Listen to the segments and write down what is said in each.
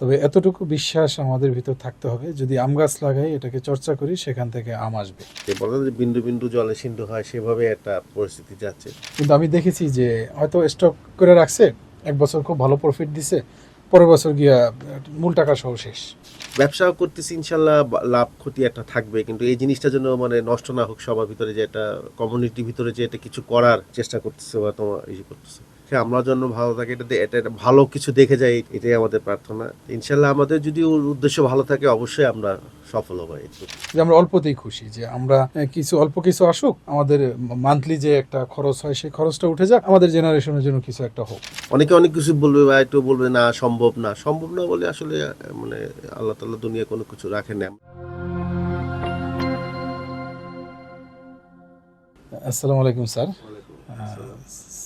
তবে এতটুকু বিশ্বাস আমাদের ভিতর থাকতে হবে যদি আম গাছ লাগাই এটাকে চর্চা করি সেখান থেকে আম আসবে। যে বিন্দু বিন্দু জলে সিন্ধু হয় সেভাবে একটা পরিস্থিতি যাচ্ছে। কিন্তু আমি দেখেছি যে হয়তো স্টক করে রাখছে এক বছর খুব ভালো প্রফিট দিছে পরের বছর গিয়া মূল টাকা সহ শেষ। ব্যবসা করতেছি ইনশাল্লাহ লাভ ক্ষতি একটা থাকবে কিন্তু এই জিনিসটা যেন মানে নষ্ট না হোক সবার ভিতরে যে একটা কমিউনিটির ভিতরে যে এটা কিছু করার চেষ্টা করতেছে বা তোমার ইয়ে করতেছে। হ্যাঁ আমরা জন্য ভালো থাকে এটা দে- এটা একটা ভালো কিছু দেখে যাই এটাই আমাদের প্রার্থনা। ইনশাল্লাহ আমাদের যদি ওর উদ্দেশ্য ভালো থাকে অবশ্যই আমরা সফল হব যে আমরা অল্পতেই খুশি যে আমরা কিছু অল্প কিছু আসুক আমাদের মান্থলি যে একটা খরচ হয় সেই খরচটা উঠে যাক আমাদের জেনারেশনের জন্য কিছু একটা হোক। অনেকে অনেক কিছু বলবে বা একটু বলবে না সম্ভব না। সম্ভব না বলে আসলে মানে আল্লাহ তাল্লাহ দুনিয়া কোনো কিছু রাখে না। আসসালামু আলাইকুম স্যার।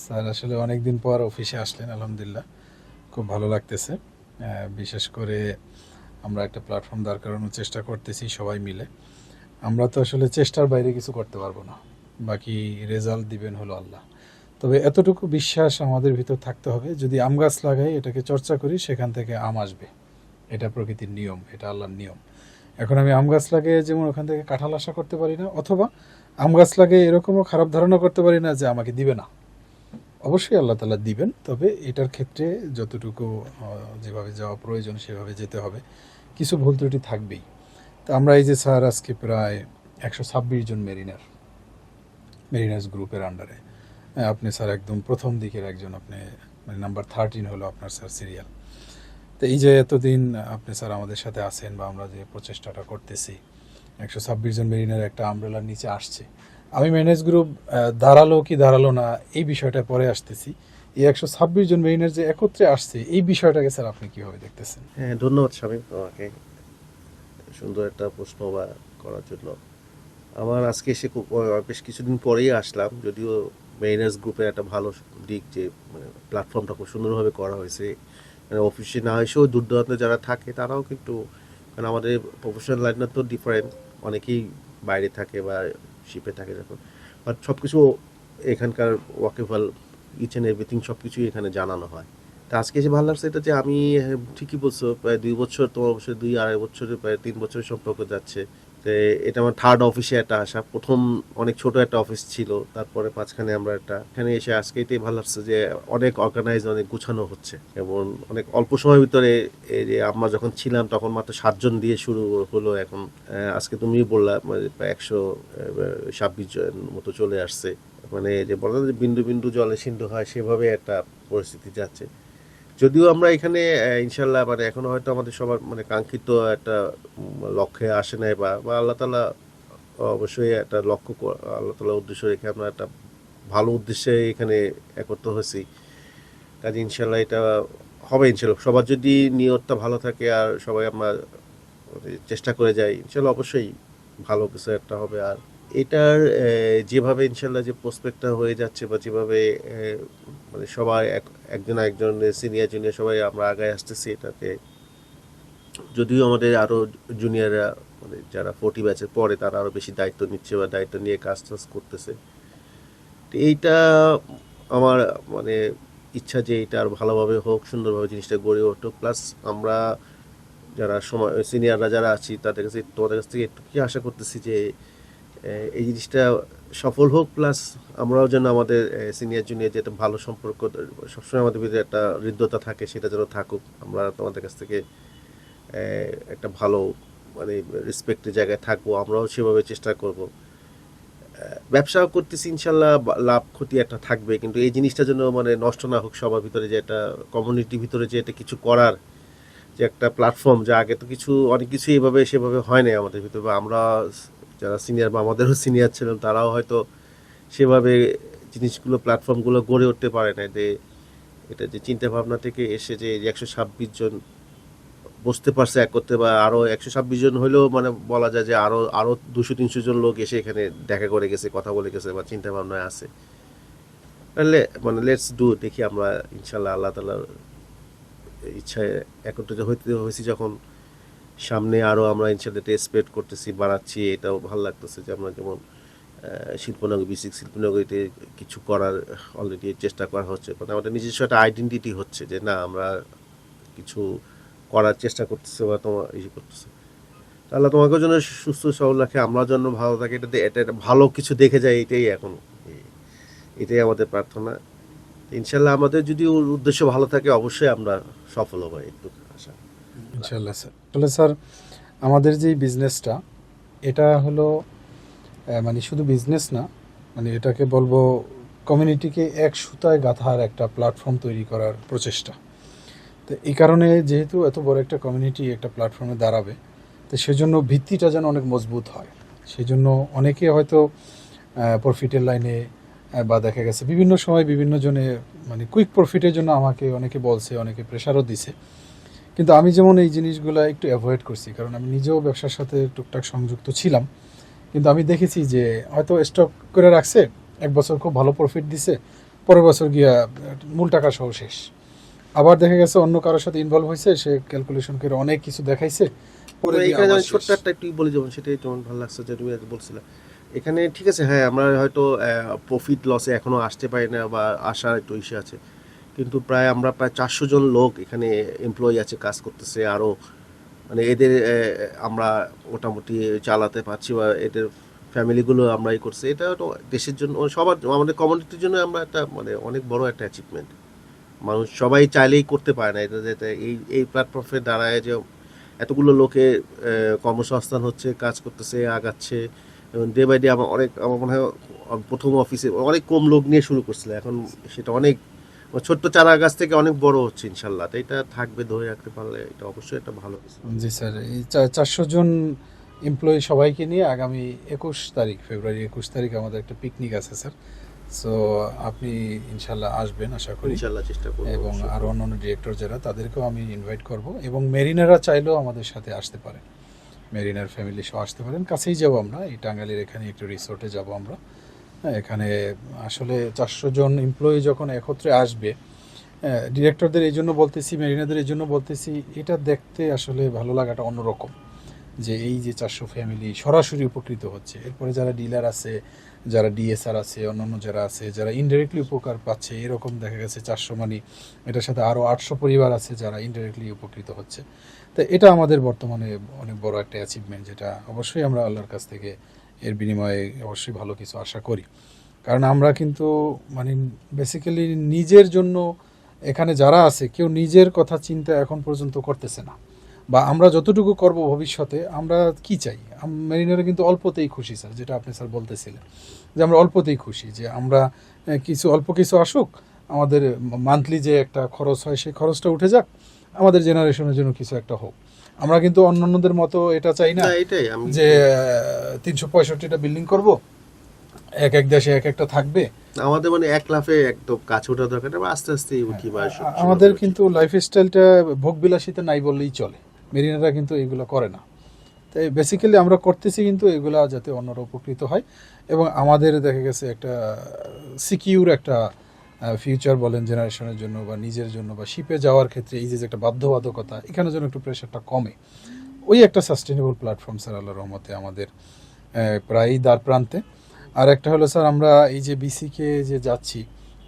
স্যার আসলে অনেকদিন পর অফিসে আসলেন আলহামদুলিল্লাহ। খুব ভালো লাগতেছে। বিশেষ করে আমরা একটা প্ল্যাটফর্ম দাঁড় করানোর চেষ্টা করতেছি সবাই মিলে। আমরা তো আসলে চেষ্টার বাইরে কিছু করতে পারব না। বাকি রেজাল্ট দিবেন হলো আল্লাহ। তবে এতটুকু বিশ্বাস আমাদের ভিতর থাকতে হবে যদি আম গাছ লাগাই এটাকে চর্চা করি সেখান থেকে আম আসবে। এটা প্রকৃতির নিয়ম এটা আল্লাহর নিয়ম। এখন আমি আম গাছ লাগিয়ে যেমন ওখান থেকে কাঁঠাল আশা করতে পারি না অথবা আম গাছ লাগিয়ে এরকমও খারাপ ধারণা করতে পারি না যে আমাকে দিবে না। অবশ্যই আল্লাহ তালা দিবেন, তবে এটার ক্ষেত্রে যতটুকু যেভাবে যাওয়া প্রয়োজন সেভাবে যেতে হবে। কিছু ভুল ত্রুটি থাকবেই। তো আমরা এই যে স্যার আজকে প্রায় একশো ছাব্বিশ জন মেরিনার, মেরিনার্স গ্রুপের আন্ডারে। আপনি স্যার একদম প্রথম দিকের একজন, আপনি মানে নাম্বার থার্টিন হলো আপনার স্যার সিরিয়াল। তো এই যে এতদিন আপনি স্যার আমাদের সাথে আছেন বা আমরা যে প্রচেষ্টাটা করতেছি একশো ছাব্বিশ জন মেরিনের একটা আমব্রেলার নিচে আসছে। আমি ম্যানেজ গ্রুপ দাঁড়াল কি দাঁড়াল না, এই বিষয়টা পরে আসতেছি। এই একশো ছাব্বিশ জন মেরিনের যে একত্রে আসছে, এই বিষয়টাকে স্যার আপনি কীভাবে দেখতেছেন? হ্যাঁ ধন্যবাদ স্বামী তোমাকে। সুন্দর একটা প্রশ্ন বা করার জন্য। আমার আজকে এসে বেশ কিছুদিন পরেই আসলাম, যদিও মেইনার্স গ্রুপের একটা ভালো দিক যে মানে প্ল্যাটফর্মটা খুব সুন্দরভাবে করা হয়েছে। মানে অফিসে না এসেও দূর যারা থাকে, তারাও কিন্তু কারণ আমাদের প্রফেশনাল লাইনটা তো ডিফারেন্ট অনেকেই বাইরে থাকে বা শিপে থাকে যখন বাট সব কিছু এখানকার ওয়াকেফল ইচ অ্যান্ড এভরিথিং সব কিছুই এখানে জানানো হয়। তা আজকে এসে ভালো লাগছে এটা যে আমি হ্যাঁ, ঠিকই বলছো প্রায় দুই বছর তোমার অবশ্যই দুই আড়াই বছরের প্রায় তিন বছরের সম্পর্ক যাচ্ছে। তো এটা আমার থার্ড অফিসে একটা আসা। প্রথম অনেক ছোট একটা অফিস ছিল, তারপরে মাঝখানে আমরা একটা, এখানে এসে আজকে এটাই ভালো লাগছে যে অনেক অর্গানাইজ অনেক গুছানো হচ্ছে এবং অনেক অল্প সময়ের ভিতরে এই যে আমরা যখন ছিলাম তখন মাত্র সাতজন দিয়ে শুরু হলো, এখন আজকে তুমি বললা মানে প্রায় একশো ছাব্বিশ জন মতো চলে আসছে। মানে যে বলা যে বিন্দু বিন্দু জলে সিন্ধু হয়, সেভাবে একটা পরিস্থিতি যাচ্ছে। যদিও আমরা এখানে ইনশাল্লাহ মানে এখনও হয়তো আমাদের সবার মানে কাঙ্ক্ষিত একটা লক্ষ্যে আসে নাই বা বা আল্লাহ তালা অবশ্যই একটা লক্ষ্য আল্লাহ তালা উদ্দেশ্য রেখে আমরা একটা ভালো উদ্দেশ্যে এখানে একত্র হয়েছি। কাজে ইনশাল্লাহ এটা হবে ইনশাল্লাহ। সবার যদি নিয়তটা ভালো থাকে আর সবাই আমরা চেষ্টা করে যাই, ইনশাল্লাহ অবশ্যই ভালো কিছু একটা হবে। আর এটার যেভাবে ইনশাল্লাহ যে প্রসপেক্টটা হয়ে যাচ্ছে বা যেভাবে মানে সবাই এক- একজন একজন সিনিয়র জুনিয়র সবাই আমরা আগায় আসতেছি এটাতে। যদিও আমাদের আরও জুনিয়ররা মানে যারা ফোর্টি ব্যাচের পরে তারা আরও বেশি দায়িত্ব নিচ্ছে বা দায়িত্ব নিয়ে কাজ টাজ করতেছে। তো এইটা আমার মানে ইচ্ছা যে এটা আর ভালোভাবে হোক, সুন্দরভাবে জিনিসটা গড়ে উঠুক। প্লাস আমরা যারা সময় সিনিয়ররা যারা আছি, তাদের কাছে, তোমাদের কাছ থেকে একটু কি আশা করতেছি যে এই জিনিসটা সফল হোক, প্লাস আমরাও যেন আমাদের সিনিয়র জুনিয়র যেটা ভালো সম্পর্ক, সবসময় আমাদের ভিতরে একটা হৃদ্যতা থাকে, সেটা যেন থাকুক। আমরা তোমাদের কাছ থেকে একটা ভালো মানে রেসপেক্টের জায়গায় থাকব, আমরাও সেভাবে চেষ্টা করব। ব্যবসাও ব্যবসা করতেছি, ইনশাল্লাহ লাভ, ক্ষতি একটা থাকবে, কিন্তু এই জিনিসটা যেন মানে নষ্ট না হোক, সবার ভিতরে যে একটা কমিউনিটির ভিতরে যে এটা কিছু করার যে একটা প্ল্যাটফর্ম যা আগে তো কিছু, অনেক কিছু এভাবে, সেভাবে হয় না আমাদের ভিতরে, বা আমরা যারা সিনিয়র বা আমাদেরও সিনিয়র ছিলেন তারাও হয়তো সেভাবে জিনিসগুলো প্ল্যাটফর্মগুলো গড়ে উঠতে পারে না যে এটা যে চিন্তা ভাবনা থেকে এসে যে একশো ছাব্বিশ জন বসতে পারছে এক করতে বা আরও একশো ছাব্বিশ জন হলেও মানে বলা যায় যে আরও আরও দুশো, তিনশো জন লোক এসে এখানে দেখা করে গেছে, কথা বলে গেছে বা চিন্তা ভাবনায় আছে। তাহলে মানে লেটস ডু দেখি আমরা ইনশাল্লাহ আল্লাহ তালার ইচ্ছায় একত্রিত হইতে হয়েছি যখন। সামনে আরও আমরা ইনশাল্লাহ এটা স্প্রেড করতেছি, বাড়াচ্ছি, এটাও ভালো লাগতেছে যে আমরা যেমন শিল্পনগর বিসিক শিল্পনগরীতে কিছু করার অলরেডি চেষ্টা করা হচ্ছে। মানে আমাদের নিজস্ব একটা আইডেন্টিটি হচ্ছে যে না, আমরা কিছু করার চেষ্টা করতেছে বা তোমার ইয়ে করতেছে। তাহলে তোমাকে জন্য সুস্থ সবল রাখে, আমরা জন্য ভালো থাকে, এটা এটা ভালো কিছু দেখে যায়, এটাই এখন এটাই আমাদের প্রার্থনা। ইনশাল্লাহ আমাদের যদি উদ্দেশ্য ভালো থাকে, অবশ্যই আমরা সফল হব একটু ইনশাল্লাহ স্যার। তাহলে, স্যার, আমাদের যে বিজনেসটা এটা হলো মানে শুধু বিজনেস না মানে এটাকে বলব কমিউনিটিকে এক সুতায় গাঁথার একটা প্ল্যাটফর্ম তৈরি করার প্রচেষ্টা। তো এই কারণে যেহেতু এত বড় একটা কমিউনিটি একটা প্ল্যাটফর্মে দাঁড়াবে, তো সেজন্য ভিত্তিটা যেন অনেক মজবুত হয়। সেই জন্য অনেকে হয়তো প্রফিটের লাইনে বা দেখা গেছে বিভিন্ন সময় বিভিন্ন জনে মানে কুইক প্রফিটের জন্য আমাকে, অনেকে বলছে, অনেকে প্রেশারও দিছে। কিন্তু আমি যেমন এই জিনিসগুলো একটু অ্যাভয়েড করছি কারণ আমি নিজেও ব্যবসার সাথে টুকটাক সংযুক্ত ছিলাম কিন্তু আমি দেখেছি যে হয়তো স্টক করে রাখছে এক বছর খুব ভালো প্রফিট দিছে পরের বছর গিয়া মূল টাকা সহ শেষ। আবার দেখা গেছে অন্য কারোর সাথে ইনভলভ হয়েছে সে ক্যালকুলেশন করে অনেক কিছু দেখাইছে পরে এখানে যেমন ছোট্ট একটা একটু বলি যেমন সেটাই যেমন ভালো লাগছে যে তুমি আজ বলছিলে। এখানে ঠিক আছে হ্যাঁ আমরা হয়তো প্রফিট লসে এখনও আসতে পারি না বা আসার একটু ইসে আছে। কিন্তু প্রায় আমরা প্রায় চারশো জন লোক এখানে এমপ্লয়ি আছে, কাজ করতেছে। আরও মানে এদের আমরা মোটামুটি চালাতে পারছি বা এদের ফ্যামিলিগুলো আমরাই করছি। এটা দেশের জন্য, সবার, আমাদের কমিউনিটির জন্য আমরা একটা মানে অনেক বড় একটা অ্যাচিভমেন্ট মানুষ সবাই চাইলেই করতে পারে না। এটা যেটা এই এই প্ল্যাটফর্মের দাঁড়ায় যে এতগুলো লোকে কর্মসংস্থান হচ্ছে, কাজ করতেছে, আগাচ্ছে। এবং ডে বাই ডে আমার অনেক, আমার মনে হয়, প্রথম অফিসে অনেক কম লোক নিয়ে শুরু করছিল। এখন সেটা অনেক ছোট্ট চারা গাছ থেকে অনেক বড় হচ্ছে ইনশাল্লাহ। তো এটা থাকবে ধরে রাখতে পারলে এটা অবশ্যই একটা ভালো জি স্যার এই চারশো জন এমপ্লয়ি সবাইকে নিয়ে আগামী একুশ তারিখ ফেব্রুয়ারি একুশ তারিখ আমাদের একটা পিকনিক আছে স্যার। সো আপনি ইনশাল্লাহ আসবেন আশা করি। ইনশাল্লাহ চেষ্টা করব এবং। আরও অন্যান্য ডিরেক্টর যারা তাদেরকেও আমি ইনভাইট করব। এবং মেরিনারা চাইলেও আমাদের সাথে আসতে পারেন। মেরিনার ফ্যামিলি সহ আসতে পারেন। কাছেই যাব আমরা এই টাঙ্গালির এখানে একটু রিসোর্টে যাব আমরা। এখানে আসলে চারশো জন এমপ্লয়ি যখন একত্রে আসবে ডিরেক্টরদের এই জন্য বলতেছি মেরিনাদের এই জন্য বলতেছি, এটা দেখতে আসলে ভালো লাগাটা অন্যরকম। যে এই যে চারশো ফ্যামিলি সরাসরি উপকৃত হচ্ছে, এরপরে যারা ডিলার আছে, যারা ডিএসআর আছে, অন্যান্য যারা আছে, যারা ইনডাইরেক্টলি উপকার পাচ্ছে, এরকম দেখা গেছে চারশো মানে এটার সাথে আরও আটশো পরিবার আছে যারা ইনডাইরেক্টলি উপকৃত হচ্ছে। তো এটা আমাদের বর্তমানে অনেক বড় একটা অ্যাচিভমেন্ট যেটা অবশ্যই আমরা আল্লাহর কাছ থেকে এর বিনিময়ে অবশ্যই ভালো কিছু আশা করি। কারণ আমরা কিন্তু মানে বেসিক্যালি নিজের জন্য এখানে যারা আছে, কেউ নিজের কথা চিন্তা এখন পর্যন্ত করতেছে না। বা আমরা যতটুকু করব ভবিষ্যতে, আমরা কি চাই? মেরিনারা কিন্তু অল্পতেই খুশি, স্যার, যেটা আপনি, স্যার, বলতেছিলেন। যে আমরা অল্পতেই খুশি, যে আমরা কিছু, অল্প কিছু আসুক, আমাদের মান্থলি যে একটা খরচ হয়, সেই খরচটা উঠে যাক, আমাদের জেনারেশনের জন্য কিছু একটা হোক। আমরা কিন্তু অন্যান্যদের মতো এটা চাই না এটাই যে তিনশো পঁয়ষট্টিটা বিল্ডিং করব। এক এক দেশে এক একটা থাকবে। আমাদের মানে এক লাফে একদম কাছে ওঠা দরকার আস্তে আস্তে উঠি বা আমাদের কিন্তু লাইফ স্টাইলটা ভোগবিলাসিতা নাই বললেই চলে। মেরিনারা কিন্তু এগুলো করে না। তাই বেসিক্যালি আমরা করতেছি কিন্তু এগুলা যাতে অন্যরা উপকৃত হয়। এবং আমাদের দেখা গেছে একটা সিকিউর একটা ফিউচার বলেন জেনারেশনের জন্য বা নিজের জন্য বা শিপে যাওয়ার ক্ষেত্রে এই যে একটা বাধ্যবাধকতা, এখানে যেন একটু প্রেশারটা কমে। ওই একটা সাস্টেনেবল প্ল্যাটফর্ম স্যার আল্লাহ রহমতে আমাদের প্রায়ই দ্বার প্রান্তে। আর একটা হলো স্যার আমরা এই যে বিসিকে যে যাচ্ছি,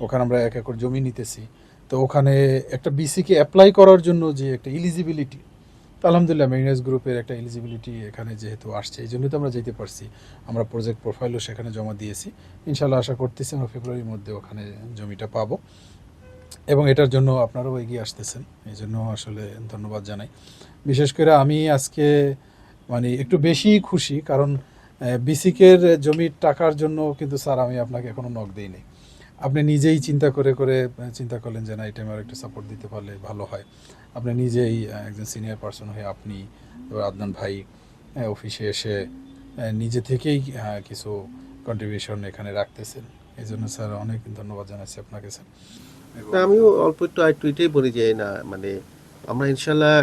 ওখানে আমরা এক একর জমি নিতেছি। তো ওখানে একটা বিসিকে অ্যাপ্লাই করার জন্য যে একটা এলিজিবিলিটি আলহামদুলিল্লাহ মেরিনাস গ্রুপের একটা এলিজিবিলিটি এখানে যেহেতু আসছে, এই জন্যই তো আমরা যেতে পারছি। আমরা প্রজেক্ট প্রোফাইলও সেখানে জমা দিয়েছি। ইনশাল্লাহ আশা করতেছি আমরা ফেব্রুয়ারির মধ্যে ওখানে জমিটা পাবো। এবং এটার জন্য আপনারাও এগিয়ে আসতেছেন। এই জন্য আসলে ধন্যবাদ জানাই। বিশেষ করে আমি আজকে মানে একটু বেশি খুশি, কারণ বিসিকের জমির টাকার জন্য কিন্তু স্যার আমি আপনাকে এখনও নক দিইনি। আপনি নিজেই চিন্তা করে করে চিন্তা করলেন যে না, এই টাইমে আর একটু সাপোর্ট দিতে পারলে ভালো হয়। আপনি নিজেই একজন সিনিয়র পার্সন হয়ে আপনি এবার আদনান ভাই অফিসে এসে নিজে থেকেই কিছু কন্ট্রিবিউশন এখানে রাখতেছেন। এই জন্য স্যার অনেক ধন্যবাদ জানাচ্ছি আপনাকে স্যার। আমিও অল্প একটু একটু এটাই বলি যে না মানে আমরা ইনশাল্লাহ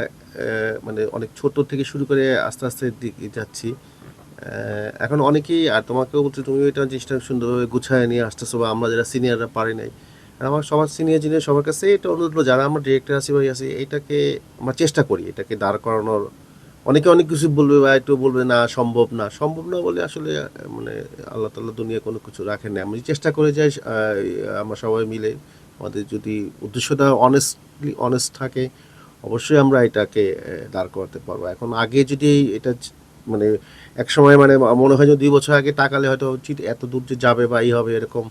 মানে অনেক ছোট থেকে শুরু করে আস্তে আস্তে দিকে যাচ্ছি। এখন অনেকেই আর তোমাকেও বলছি তুমি এটা জিনিসটা সুন্দরভাবে গুছায় নিয়ে আসতেছো বা আমরা যারা সিনিয়ররা পারি নাই আর আমার সবার সিনিয়র জিনিস সবার কাছে এটা অনুরোধ যারা আমরা ডিরেক্টর আছি, ভাই আছি, এটাকে আমরা চেষ্টা করি, এটাকে দাঁড় করানোর। অনেকে অনেক কিছু বলবে বা একটু বলবে, না, সম্ভব না। সম্ভব না বলে আসলে মানে আল্লাহ তাল্লাহ দুনিয়া কোনো কিছু রাখেন না আমি চেষ্টা করে যাই আমরা সবাই মিলে আমাদের যদি উদ্দেশ্যটা অনেস্টলি অনেস্ট থাকে, অবশ্যই আমরা এটাকে দাঁড় করাতে পারব। এখন আগে যদি এটা মানে এক সময় মানে মনে হয় যে দুই বছর আগে টাকালে হয়তো উচিত এত দূর যে যাবে বা এই হবে এরকম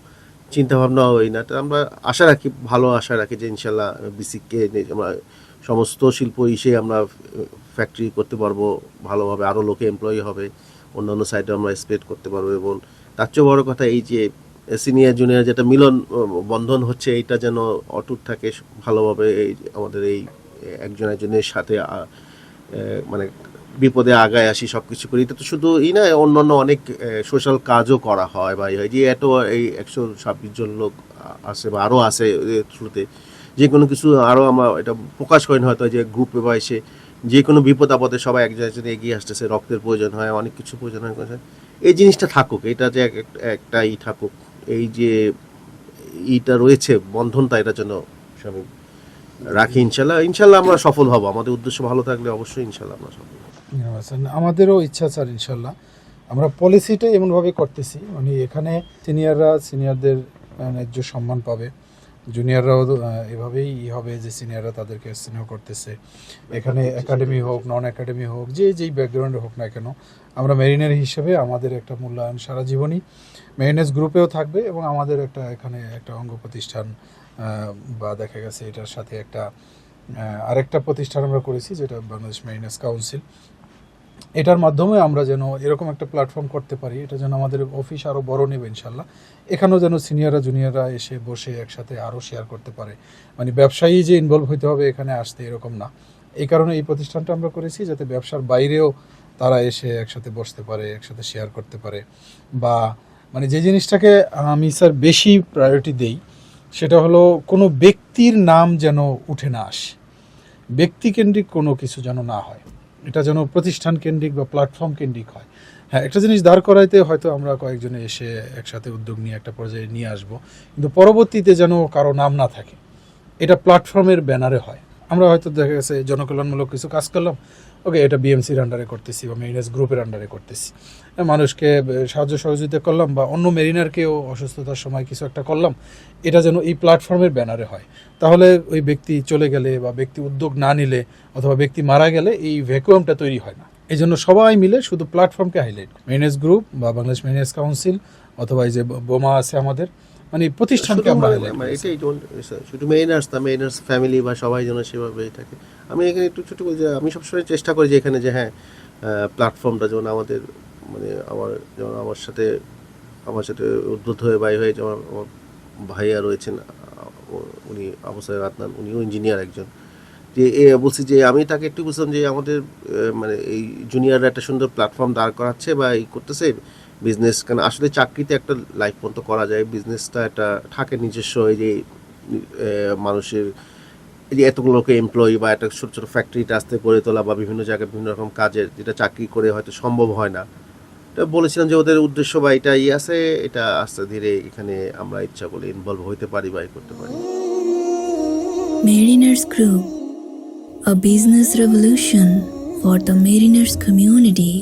চিন্তা ভাবনা হয় না। তো আমরা আশা রাখি, ভালো আশা রাখি যে ইনশাল্লাহ বিসিককে আমরা সমস্ত শিল্প ইসে আমরা ফ্যাক্টরি করতে পারব ভালোভাবে। আরও লোকে এমপ্লয়ি হবে, অন্যান্য সাইডে আমরা স্প্রেড করতে পারব এবং তার চেয়ে বড় কথা এই যে সিনিয়র জুনিয়র যেটা মিলন বন্ধন হচ্ছে, এইটা যেন অটুট থাকে ভালোভাবে এই আমাদের এই একজন একজনের সাথে মানে বিপদে আগায় আসি সব কিছু করি। এটা তো শুধু এই না অন্যান্য অনেক সোশ্যাল কাজও করা হয় বা এই যে এত এই একশো ছাব্বিশ জন লোক আছে বা আরও আছে থ্রুতে, যে কোনো কিছু আরও আমরা এটা প্রকাশ করেন হয়তো যে গ্রুপে বা এসে যে কোনো বিপদ আপদে সবাই একজন একজন এগিয়ে আসতেছে, রক্তের প্রয়োজন হয়, অনেক কিছু প্রয়োজন হয় এই জিনিসটা থাকুক, এটা যে এক- এক- একটা ই থাকুক, এই যে ইটা রয়েছে, বন্ধনটা এটা যেন সবাই রাখি, ইনশাল্লাহ ইনশাল্লাহ আমরা সফল হব। আমাদের উদ্দেশ্য ভালো থাকলে অবশ্যই ইনশাল্লাহ আমরা সফল আমাদেরও ইচ্ছা স্যার ইনশাল্লাহ আমরা পলিসিটা এমনভাবে করতেছি মানে এখানে সিনিয়ররা সিনিয়রদের ন্যায্য সম্মান পাবে। জুনিয়ররাও এভাবেই ই হবে যে সিনিয়ররা তাদেরকে স্নেহ করতেছে। এখানে একাডেমি হোক, নন একাডেমি হোক, যে যেই ব্যাকগ্রাউন্ডে হোক না কেন, আমরা মেরিনের হিসেবে আমাদের একটা মূল্যায়ন সারা জীবনই মেরিনেস গ্রুপেও থাকবে এবং আমাদের একটা এখানে একটা অঙ্গ প্রতিষ্ঠান বা দেখা গেছে এটার সাথে একটা আরেকটা প্রতিষ্ঠান আমরা করেছি, যেটা বাংলাদেশ মেরিনেস কাউন্সিল। এটার মাধ্যমে আমরা যেন এরকম একটা প্ল্যাটফর্ম করতে পারি, এটা যেন আমাদের অফিস আরও বড় নেবে ইনশাল্লাহ এখানেও যেন সিনিয়ররা জুনিয়ররা এসে বসে একসাথে আরও শেয়ার করতে পারে। মানে ব্যবসায়ী যে ইনভলভ হইতে হবে এখানে আসতে এরকম না। এই কারণে এই প্রতিষ্ঠানটা আমরা করেছি যাতে ব্যবসার বাইরেও তারা এসে একসাথে বসতে পারে, একসাথে শেয়ার করতে পারে। বা মানে যে জিনিসটাকে আমি স্যার বেশি প্রায়োরিটি দেই, সেটা হলো কোনো ব্যক্তির নাম যেন উঠে না আসে। ব্যক্তিকেন্দ্রিক কোনো কিছু যেন না হয়। এটা যেন প্রতিষ্ঠান কেন্দ্রিক বা প্ল্যাটফর্ম কেন্দ্রিক হয়। হ্যাঁ একটা জিনিস দাঁড় করাইতে হয়তো আমরা কয়েকজনে এসে একসাথে উদ্যোগ নিয়ে একটা পর্যায়ে নিয়ে আসব। কিন্তু পরবর্তীতে যেন কারও নাম না থাকে, এটা প্ল্যাটফর্মের ব্যানারে হয়। আমরা হয়তো দেখা গেছে জনকল্যাণমূলক কিছু কাজ করলাম ওকে, এটা বিএমসির আন্ডারে করতেছি বা মেরিনাস গ্রুপের আন্ডারে করতেছি। মানুষকে সাহায্য সহযোগিতা করলাম বা অন্য মেরিনারকেও অসুস্থতার সময় কিছু একটা করলাম, এটা যেন এই প্ল্যাটফর্মের ব্যানারে হয়। তাহলে ওই ব্যক্তি চলে গেলে বা ব্যক্তি উদ্যোগ না নিলে অথবা ব্যক্তি মারা গেলে এই ভ্যাকুয়ামটা তৈরি হয় না। এই জন্য সবাই মিলে শুধু প্ল্যাটফর্মকে হাইলাইট মেরিনেস গ্রুপ বা বাংলাদেশ মেরিনেস কাউন্সিল অথবা এই যে বোমা আছে আমাদের মানে প্রতিষ্ঠানকে আমরা মানে- মানে। এটাই শুধু মেইনার্স না মেইনার্স ফ্যামিলি বা সবাই যেন সেভাবেই থাকে। আমি এখানে একটু ছোটো যে আমি সবসময় চেষ্টা করি যে এখানে যে হ্যাঁ প্ল্যাটফর্মটা যেমন আমাদের মানে আমার যেমন আমার সাথে আমার সাথে উদ্বুদ্ধ হয়ে বাই হয়ে যেমন আমার ভাইয়া রয়েছেন উনি আবসায় আদনান উনিও ইঞ্জিনিয়ার একজন। যে এ বলছি যে আমি তাকে একটু বুঝলাম যে আমাদের মানে এই জুনিয়ররা একটা সুন্দর প্ল্যাটফর্ম দাঁড় করাচ্ছে বা এই করতেছে। বিজনেস কারণ আসলে চাকরিতে একটা লাইফ পর্যন্ত করা যায় বিজনেসটা একটা থাকে নিজস্ব এই যে মানুষের এই যে এতগুলো লোকে এমপ্লয়ি বা একটা ছোটো ছোটো ফ্যাক্টরিটা আসতে গড়ে তোলা বা বিভিন্ন জায়গায় বিভিন্ন রকম কাজের যেটা চাকরি করে হয়তো সম্ভব হয় না তো বলেছিলাম যে ওদের উদ্দেশ্য বা এটা ইয়ে আছে এটা আস্তে ধীরে এখানে আমরা ইচ্ছা করলে ইনভলভ হইতে পারি বা ই করতে পারি mariners Group, a business revolution for the mariners community.